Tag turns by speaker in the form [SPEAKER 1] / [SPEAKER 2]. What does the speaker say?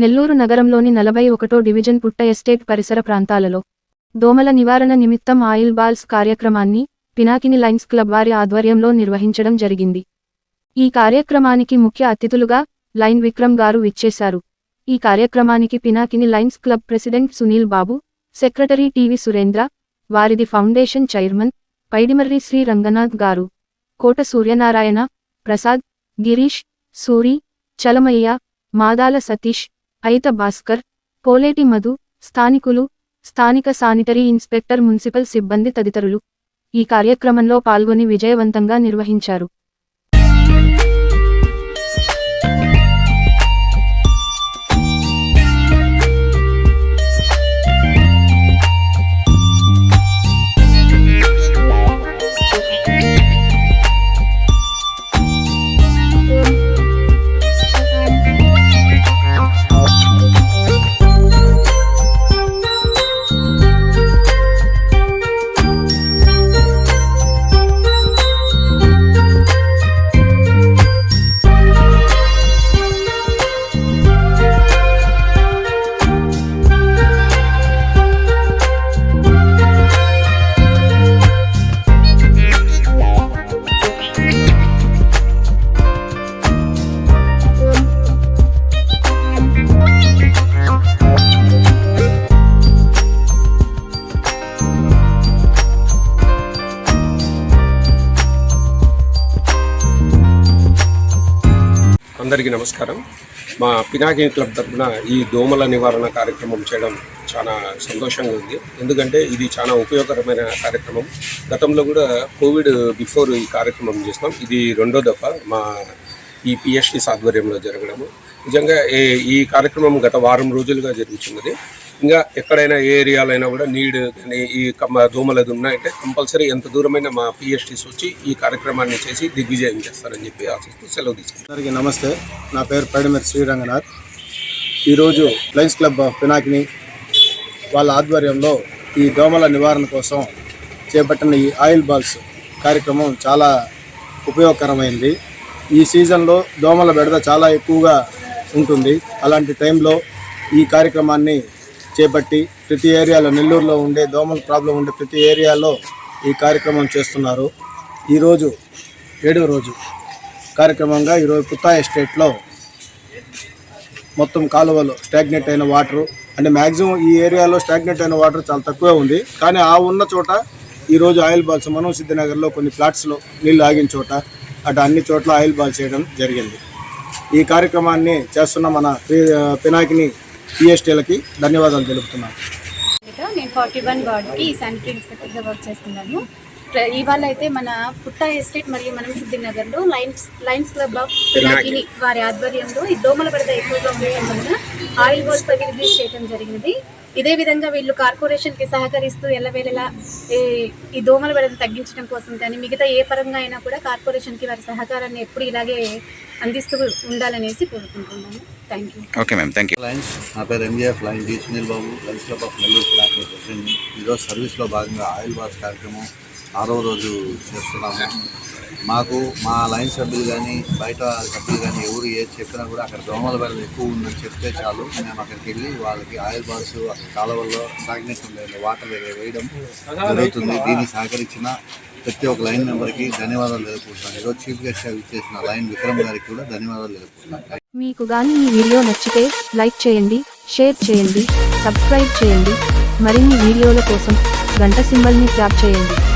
[SPEAKER 1] నెల్లూరు నగరంలోని నలభై ఒకటో డివిజన్ పుట్ట ఎస్టేట్ పరిసర ప్రాంతాలలో దోమల నివారణ నిమిత్తం ఆయిల్ బాల్స్ కార్యక్రమాన్ని పినాకిని లైన్స్ క్లబ్ వారి ఆధ్వర్యంలో నిర్వహించడం జరిగింది ఈ కార్యక్రమానికి ముఖ్య అతిథులుగా లైన్ విక్రమ్ గారు విచ్చేశారు ఈ కార్యక్రమానికి Pinakini lions club president Sunil Babu secretary TV Surendra వారిది ఫౌండేషన్ చైర్మన్ పైడిమర్రి శ్రీ రంగనాథ్ గారు కోట సూర్యనారాయణ ప్రసాద్ గిరీష్ సూరి చలమయ్య మాదాల సతీష్ అయిత భాస్కర్ కోలేటి మధు స్థానికులు స్థానిక శానిటరీ ఇన్స్పెక్టర్ మున్సిపల్ సిబ్బంది తదితరులు ఈ కార్యక్రమంలో పాల్గొని విజయవంతంగా నిర్వహించారు
[SPEAKER 2] అందరికీ నమస్కారం మా పినాకి క్లబ్ తరఫున ఈ దోమల నివారణ కార్యక్రమం చేయడం చాలా సంతోషంగా ఉంది ఎందుకంటే ఇది చాలా ఉపయోగకరమైన కార్యక్రమం గతంలో కూడా కోవిడ్ బిఫోర్ ఈ కార్యక్రమం చేసినాం ఇది రెండో దఫా మా ఈ పిహెచ్డి ఆధ్వర్యంలో జరగడము నిజంగా ఈ కార్యక్రమం గత వారం రోజులుగా జరుగుతున్నది ఇంకా ఎక్కడైనా ఏ ఏరియాలైనా కూడా నీడ్ కానీ ఈ దోమలు అది ఉన్నాయంటే కంపల్సరీ ఎంత దూరమైన మా పిహెచ్డీస్ వచ్చి ఈ కార్యక్రమాన్ని చేసి దిగ్విజయం చేస్తారని చెప్పి ఆశిస్తూ సెలవు
[SPEAKER 3] తీసుకుంటారు నమస్తే నా పేరు పైడమేర్ శ్రీరంగనాథ్ ఈరోజు లయన్స్ క్లబ్ ఆఫ్ పినాకిని వాళ్ళ ఆధ్వర్యంలో ఈ దోమల నివారణ కోసం చేపట్టిన ఈ ఆయిల్ బాల్స్ కార్యక్రమం చాలా ఉపయోగకరమైంది ఈ సీజన్లో దోమల బెడద చాలా ఎక్కువగా ఉంటుంది అలాంటి టైంలో ఈ కార్యక్రమాన్ని చేపట్టి ప్రతి ఏరియాలో నెల్లూరులో ఉండే దోమల ప్రాబ్లం ఉండే ప్రతి ఏరియాలో ఈ కార్యక్రమం చేస్తున్నారు ఈరోజు ఏడవ రోజు కార్యక్రమంగా ఈరోజు కుత్తా ఎస్టేట్లో మొత్తం కాలువలు స్టాగ్నెట్ అయిన వాటరు అంటే మ్యాక్సిమం ఈ ఏరియాలో స్టాగ్నెట్ అయిన వాటర్ చాలా తక్కువే ఉంది కానీ ఆ ఉన్న చోట ఈరోజు ఆయిల్ బాల్స్ మనం సిద్ధినగర్లో కొన్ని ఫ్లాట్స్లో నీళ్ళు ఆగిన చోట అటు అన్ని చోట్ల ఆయిల్ బాల్స్ చేయడం జరిగింది ఈ కార్యక్రమాన్ని చేస్తున్న మన పినాకిని పిఎస్టీలకి ధన్యవాదాలు తెలుపుతున్నాను
[SPEAKER 4] నేను ఫార్టీ వన్ వార్డ్కి శానిటరీ ఇన్స్పెక్టర్గా వర్క్ చేస్తున్నాను ఇవాళ అయితే మన పుట్టా ఎస్టేట్ మరియు మనం సిద్ధినగర్లో lions lions club of Pinakini వారి ఆధ్వర్యంలో ఈ దోమల బెడద ఎక్కువగా ఉండటం వలన ఆయిల్ బోల్స్ అవి రిలీజ్ చేయడం జరిగినది ఇదే విధంగా వీళ్ళు కార్పొరేషన్కి సహకరిస్తూ ఎల్లవేళలా ఈ దోమల బెడను తగ్గించడం కోసం కానీ మిగతా ఏ పరంగా అయినా కూడా కార్పొరేషన్కి వారి సహకారాన్ని ఎప్పుడు ఇలాగే అందిస్తూ ఉండాలనేసి కోరుకుంటున్నాను thank you
[SPEAKER 5] okay ma'am thank you
[SPEAKER 6] lions నా పేరు MJF lion Babu lions club of Nellore ఈరోజు సర్వీస్లో భాగంగా ఆయిల్ వాష్ కార్యక్రమం ఆరో రోజు చేస్తున్నాము మాకు మా లైన్ సభ్యులు కానీ బయట సభ్యులు కానీ ఎవరు ఏది చెప్పినా కూడా అక్కడ దోమల బెడలు ఎక్కువ ఉందని చెప్తే చాలు మేము అక్కడికి వెళ్ళి వాళ్ళకి ఆయిల్ బాల్స్ అక్కడ కాలువల్లో సాగినట్టు వాటర్ వేయడం జరుగుతుంది దీన్ని సహకరించిన ప్రతి ఒక్క లైన్ మెంబర్కి ధన్యవాదాలు తెలుపుకుంటున్నాను ఈరోజు చీఫ్ గెస్ట్ ఇచ్చేసిన లైన్ విక్రమ్ గారికి కూడా ధన్యవాదాలు తెలుపుకుంటున్నాను
[SPEAKER 7] మీకు కానీ ఈ వీడియో నచ్చితే లైక్ చేయండి షేర్ చేయండి సబ్స్క్రైబ్ చేయండి మరిన్ని వీడియోల కోసం గంట సింబల్ని ట్యాప్ చేయండి